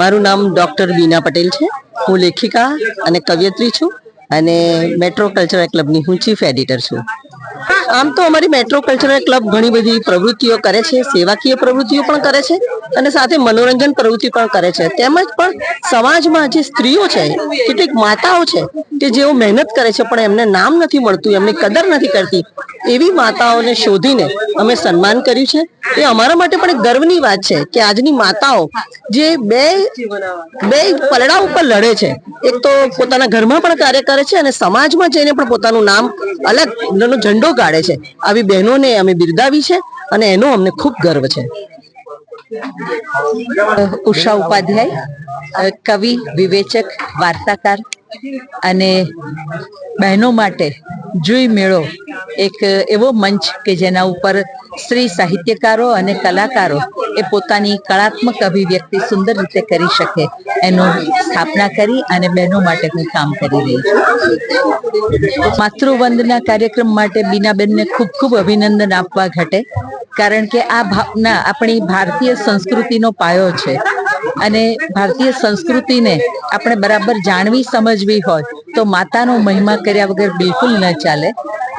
મારું નામ ડોક્ટર બીના પટેલ છે. હું લેખિકા અને કવિયત્રી છું અને મેટ્રો કલ્ચરલ ક્લબની હું ચીફ એડિટર છું. આમ તો અમારી મેટ્રો કલ્ચરલ ક્લબ ઘણી બધી પ્રવૃત્તિઓ કરે છે, સેવાકીય પ્રવૃત્તિઓ પણ કરે છે અને સાથે મનોરંજન પ્રવૃત્તિ પણ કરે છે. તેમજ પણ સમાજમાં જે સ્ત્રીઓ છે, કેટલીક માતાઓ છે, કે જેઓ મહેનત કરે છે પણ એમને નામ નથી મળતું, એમની કદર નથી કરતી, એવી માતાઓને શોધીને અમે સન્માન કર્યું છે. એ અમારા માટે પણ એક ગર્વની વાત છે કે આજની માતાઓ જે બે બે પલડા ઉપર લડે છે, એક તો પોતાના ઘરમાં પણ કાર્ય કરે છે અને સમાજમાં જઈને પણ પોતાનું નામ અલગ ઝંડો ગાળે છે આવી બહેનોને અમે બિરદાવી છે અને એનો અમને ખૂબ ગર્વ છે. ઉષા ઉપાધ્યાય, કવિ, વિવેચક, વાર્તાકાર અને બહેનો માટે જુઈ મેળો એક એવો મંચ કે જેના ઉપર સ્ત્રી, સાહિત્યકારો અને કલાકારો એ પોતાની કળાત્મક અભિવ્યક્તિ સુંદર રીતે કરી શકે. એનો સ્થાપના કરી અને બહેનો માટે હું કામ કરી રહી છું. માતૃવંદના કાર્યક્રમ માટે બીનાબેનને ખૂબ ખૂબ અભિનંદન આપવા ઘટે, કારણ કે આ ભાવના આપણી ભારતીય સંસ્કૃતિનો પાયો છે. અને ભારતીય સંસ્કૃતિને આપણે બરાબર જાણવી, સમજવી હોય, તો માતાનો મહિમા કર્યા વગર બિલકુલ ન ચાલે.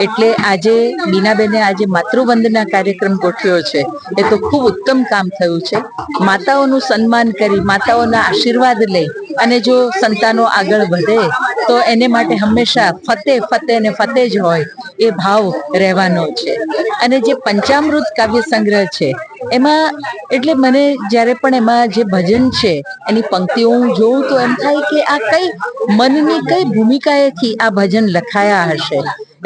એટલે આજે બીનાબેને આજે માતૃવંદના કાર્યક્રમ ગોઠવ્યો છે. એ તો ખૂબ ઉત્તમ કામ થયું છે. માતાઓનું સન્માન કરી, માતાઓના આશીર્વાદ લઈ અને જો સંતાનો આગળ વધે, તો એને માટે હંમેશા ફતે ફતે ને ફતે જ હોય એ ભાવ રહેવાનો છે. અને જે પંચામૃત કાવ્ય સંગ્રહ છે, એમાં એટલે મને જ્યારે પણ એમાં જે ભજન છે, એની પંક્તિઓ હું જોઉં તો એમ થાય કે આ કઈ મનની કઈ ભૂમિકાએથી આ ભજન લખાયા હશે.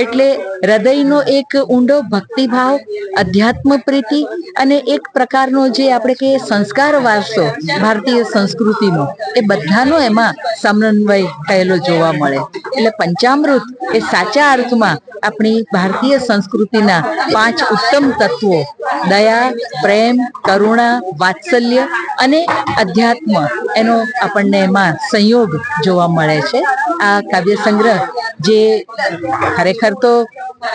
એટલે હૃદયનો એક ઊંડો ભક્તિભાવ, અધ્યાત્મ પ્રીતિ અને એક પ્રકારનો જે આપણે કહીએ સંસ્કાર વારસો, ભારતીય સંસ્કૃતિનો, એ બધાનો એમાં સમન્વય થયેલો જોવા મળે. એટલે પંચામૃત એ સાચા અર્થમાં આપણી ભારતીય સંસ્કૃતિના પાંચ ઉત્તમ તત્વો, દયા, પ્રેમ, કરુણા, વાત્સલ્ય અને અધ્યાત્મ, એનો આપણને એમાં સંયોગ જોવા મળે છે. આ કાવ્ય સંગ્રહ જે ખરેખર તો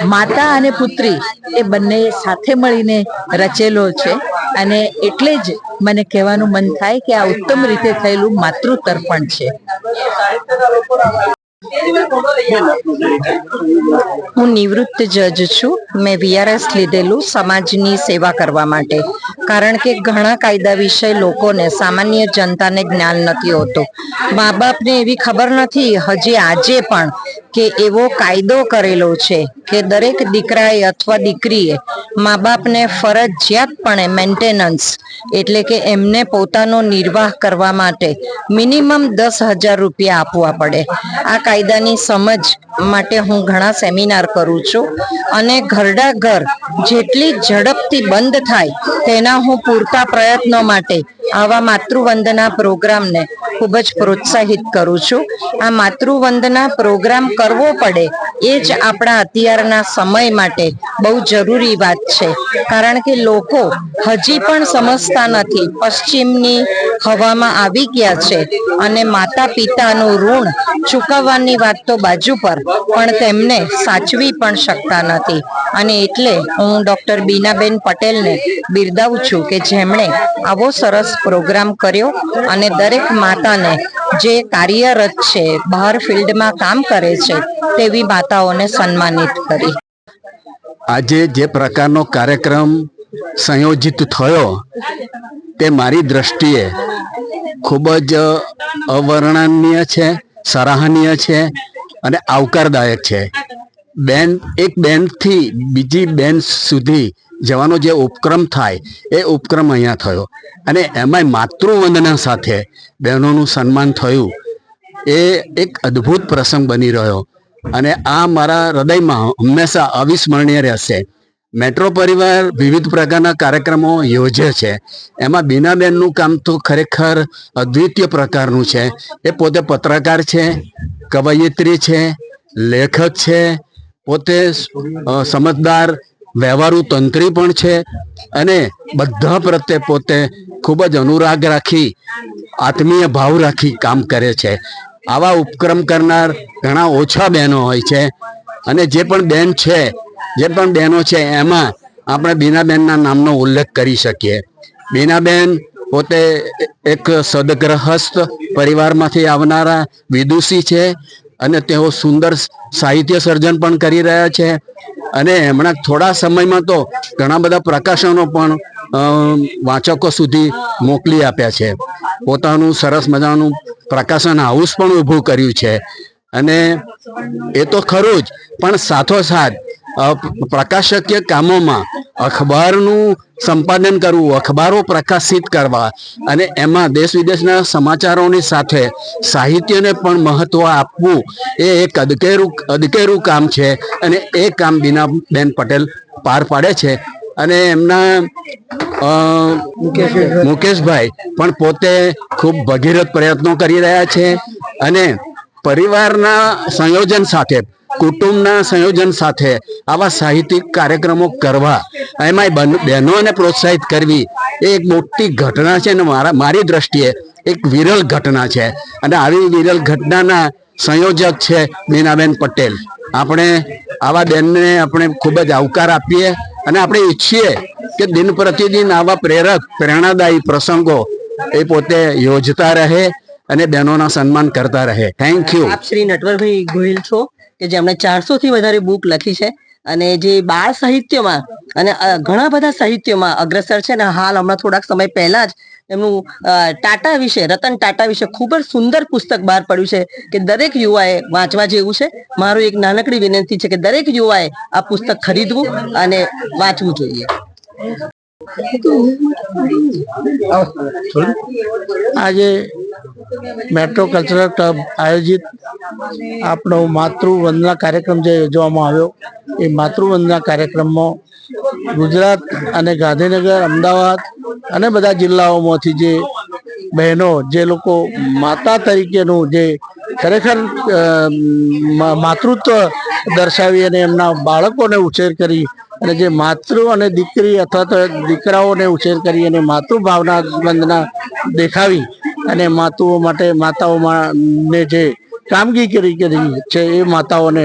માતા અને પુત્રી એ બંને સાથે મળીને રચેલો છે. અને એટલે જ મને કહેવાનું મન થાય કે આ ઉત્તમ રીતે થયેલું માતૃતર્પણ છે. હું નિવૃત્ત જજ છું. મેં વીઆરએસ લીધેલું સમાજની સેવા કરવા માટે. કારણ કે ઘણા કાયદા વિશે લોકોને સામાન્ય જનતાને જ્ઞાન નથી હોતું. મા બાપને એવી ખબર નથી હજી આજે પણ કે એવો કાયદો કરેલો છે કે દરેક દીકરાએ અથવા દીકરીએ મા બાપને ફરજિયાતપણે મેન્ટેનન્સ એટલે કે એમને પોતાનો નિર્વાહ કરવા માટે મિનિમમ દસ હજાર રૂપિયા આપવા પડે. આ કાયદાની સમજ માટે હું ઘણા સેમિનાર કરું છું અને ઘરડા ઘર જેટલી ઝડપથી બંધ થાય તેના હું પૂરતા પ્રયત્નો માટે આવા માતૃવંદના પ્રોગ્રામને ખૂબ જ પ્રોત્સાહિત કરું છું. આ માતૃવંદના પ્રોગ્રામ કરવો પડે એ જ આપણા અત્યારના સમય માટે બહુ જરૂરી વાત છે. કારણ કે લોકો હજી પણ સમજતા નથી. પશ્ચિમની હવામાં આવી ગયા છે અને માતા પિતાનું ઋણ ચૂકવવાની વાત તો બાજુ પર, પણ તેમને સાચવી પણ શકતા નથી. અને એટલે હું ડૉક્ટર બીનાબેન પટેલને બિરદાવું છું કે જેમણે આવો સરસ પ્રોગ્રામ કર્યો અને દરેક માતાને જે કાર્યરત છે, બહાર ફિલ્ડમાં કામ કરે છે, તેવી માતાઓને સન્માનિત કરી. આજે જે પ્રકારનો કાર્યક્રમ સંયોજિત થયો તે મારી દ્રષ્ટિએ ખૂબ જ અવર્ણનીય છે, સરાહનીય છે અને આવકારદાયક છે. બેન, એક બેનથી બીજી બેન સુધી જવાનો જે ઉપક્રમ થાય એ ઉપક્રમ અહીંયા થયો. અને એમાંય માતૃવંદના સાથે બહેનોનું સન્માન થયું. એ એક અદ્ભુત પ્રસંગ બની રહ્યો. અને આ મારા હૃદયમાં હંમેશા અવિસ્મરણીય રહેશે. મેટ્રો પરિવાર વિવિધ પ્રકારના કાર્યક્રમો યોજે છે. એમાં બીનાબેનનું કામ તો ખરેખર અદ્વિતીય પ્રકારનું છે. એ પોતે પત્રકાર છે, કવયિત્રી છે, લેખક છે, પોતે સમજદાર, વ્યવહારુ તંત્રી પણ છે અને બધા પ્રત્યે પોતે ખૂબ જ અનુરાગ રાખી, આત્મીય ભાવ રાખી કામ કરે છે. આવા ઉપક્રમ કરનાર ઘણા ઓછા બહેનો હોય છે અને જે પણ બેન છે જે પણ બહેનો છે, એમાં આપણે બીનાબેનના નામનો ઉલ્લેખ કરી શકીએ. બીનાબેન પોતે એક સદગ્રહસ્થ પરિવારમાંથી આવનારા વિદુષી છે અને તેઓ સુંદર સાહિત્ય સર્જન પણ કરી રહ્યા છે. અને હમણાં થોડા સમયમાં તો ઘણા બધા પ્રકાશનો પણ વાચકો સુધી મોકલી આપ્યા છે. પોતાનું સરસ મજાનું પ્રકાશન હાઉસ પણ ઊભું કર્યું છે. અને એ તો ખરું જ, પણ સાથોસાથ પ્રકાશકીય કામોમાં અખબારનું સંપાદન કરવું, અખબારો પ્રકાશિત કરવા અને એમાં દેશ વિદેશના સમાચારોની સાથે સાહિત્યને પણ મહત્વ આપવું એ એક અદકેરું અદકેરું કામ છે અને એ કામ બીનાબેન પટેલ પાર પાડે છે અને એમના મુકેશભાઈ પણ પોતે ખૂબ ભગીરથ પ્રયત્નો કરી રહ્યા છે અને પરિવારના સંયોજન સાથે કુટુંબના સંયોજન સાથે આવા સાહિત્યિક કાર્યક્રમો કરવા એમાંય બહેનોને પ્રોત્સાહિત કરવી એ એક મોટી ઘટના છે અને મારા, મારી દ્રષ્ટિએ એક વિરલ ઘટના છે. અને આવી વિરલ ઘટનાના સંયોજક છે મીનાબેન પટેલ. આપણે આવા બેનને આપણે ખૂબ જ આવકાર આપીએ અને આપણે ઈચ્છીએ કે દિન પ્રતિદિન આવા પ્રેરક, પ્રેરણાદાયી પ્રસંગો એ પોતે યોજતા રહે અને બહેનોના સન્માન કરતા રહે. થેન્ક યુ આપ શ્રી નટવરભાઈ ગોહિલ છો, કે જેમણે ચારસો થી વધારે બુક લખી છે, અને જે બાળ સાહિત્યમાં અને ઘણા બધા સાહિત્યમાં અગ્રસર છે ને હાલ હમણાં થોડાક સમય પહેલા જ એમનું ટાટા વિશે, રતન ટાટા વિશે ખૂબ જ સુંદર પુસ્તક બહાર પડ્યું છે, કે દરેક યુવાએ વાંચવા જેવું છે. મારું એક નાનકડી વિનંતી છે કે દરેક યુવાએ આ પુસ્તક ખરીદવું અને વાંચવું જોઈએ. આજે મેટ્રો કલ્ચરલ ક્લબ આયોજિત આપણો માતૃવંદના કાર્યક્રમ જે યોજવામાં આવ્યો, એ માતૃવંદના કાર્યક્રમમાં ગુજરાત અને ગાંધીનગર, અમદાવાદ અને બધા જિલ્લાઓમાંથી જે બહેનો, જે લોકો માતા તરીકેનું જે ખરેખર માતૃત્વ દર્શાવી અને એમના બાળકોને ઉછેર કરી અને જે માતૃ અને દીકરી અથવા તો દીકરાઓને ઉછેર કરી અને માતૃભાવના વંદના દેખાવી અને માતુઓ માટે માતાઓમાં ને જે કામગીરી કરી કરી છે એ માતાઓને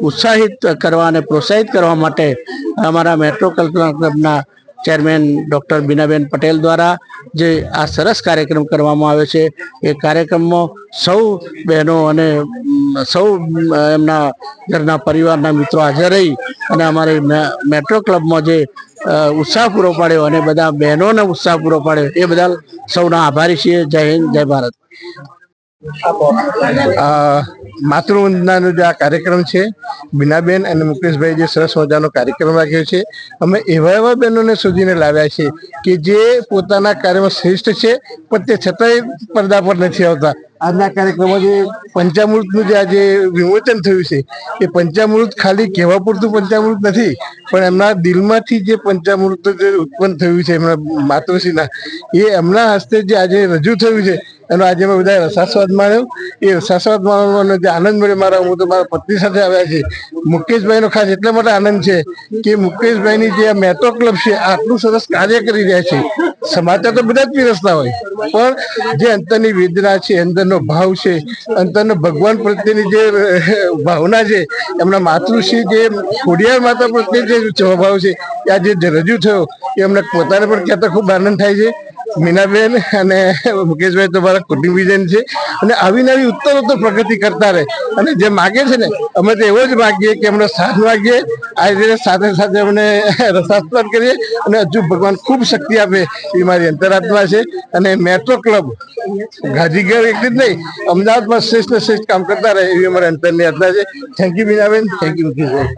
ઉત્સાહિત કરવા અને પ્રોત્સાહિત કરવા માટે અમારા મેટ્રો કલ્પના ક્લબના ચેરમેન ડૉક્ટર બીનાબેન પટેલ દ્વારા જે આ સરસ કાર્યક્રમ કરવામાં આવે છે, એ કાર્યક્રમમાં સૌ બહેનો અને સૌ એમના ઘરના પરિવારના મિત્રો હાજર રહી અને અમારે મેટ્રો ક્લબમાં જે ઉત્સાહ પૂરો પાડ્યો અને બધા બહેનોને ઉત્સાહ પૂરો પાડ્યો, એ બદલ સૌના આભારી છીએ. જય હિન્દ, જય ભારત. માતૃવંદનાનો જે આ કાર્યક્રમ છે બીનાબેન અને મુકેશભાઈ જે સરસ મજાનો કાર્યક્રમ રાખ્યો છે, અમે એવા એવા બહેનોને શોધીને લાવ્યા છે કે જે પોતાના કાર્યમાં શ્રેષ્ઠ છે, પણ તે છતાંય પડદા પર નથી આવતા. આજના કાર્યક્રમમાં જે પંચામૃતનું જે આજે વિમોચન થયું છે, એ પંચામૃત ખાલી કહેવા પૂરતું પંચામૃત નથી, પણ એમના દિલમાંથી જે પંચામૃત જે ઉત્પન્ન થયું છે એમના માતૃશ્રીના, એ એમના હસ્તે જે આજે રજૂ થયું છે એનો આજે મેં બધા રસાસ્વાદ માણ્યો. એ રસાસ્વાદ માણવાનો જે આનંદ મળ્યો મારા, હું તો મારા પત્ની સાથે આવ્યા છે મુકેશભાઈનો ખાસ એટલા માટે આનંદ છે કે મુકેશભાઈની જે આ મેટ્રો ક્લબ છે, આટલું સરસ કાર્ય કરી રહ્યા છે. સમાચાર તો બધા જ પીરસતા હોય. પણ જે અંતરની વેદના છે, અંદરનો ભાવ છે અંતરનો ભગવાન પ્રત્યેની જે ભાવના છે, એમના માતૃશ્રી જે ખોડિયાર માતા પ્રત્યે જે ભાવ છે, આ જે રજૂ થયો, એ અમને પોતાને પણ કહેતા ખૂબ આનંદ થાય છે. મીનાબેન અને મુકેશભાઈ તો મારા કુટુંબીજન છે. અને આવી નવી ઉત્તર ઉત્તર પ્રગતિ કરતા રહે. અને જે માગે છે ને, અમે તો એવો જ માગીએ કે અમને સાથ માગીએ. રીતે સાથે સાથે અમને રસાસ્પદ કરીએ અને હજુ ભગવાન ખૂબ શક્તિ આપે એ મારી અંતરાત્મા છે. અને મેટ્રો ક્લબ ગાજીગર એટલી જ નહીં અમદાવાદમાં શ્રેષ્ઠ શ્રેષ્ઠ કામ કરતા રહે એવી અમારી અંતરની યાત્રા છે. થેન્ક યુ મીનાબેન. Thank you Mukeshbhai.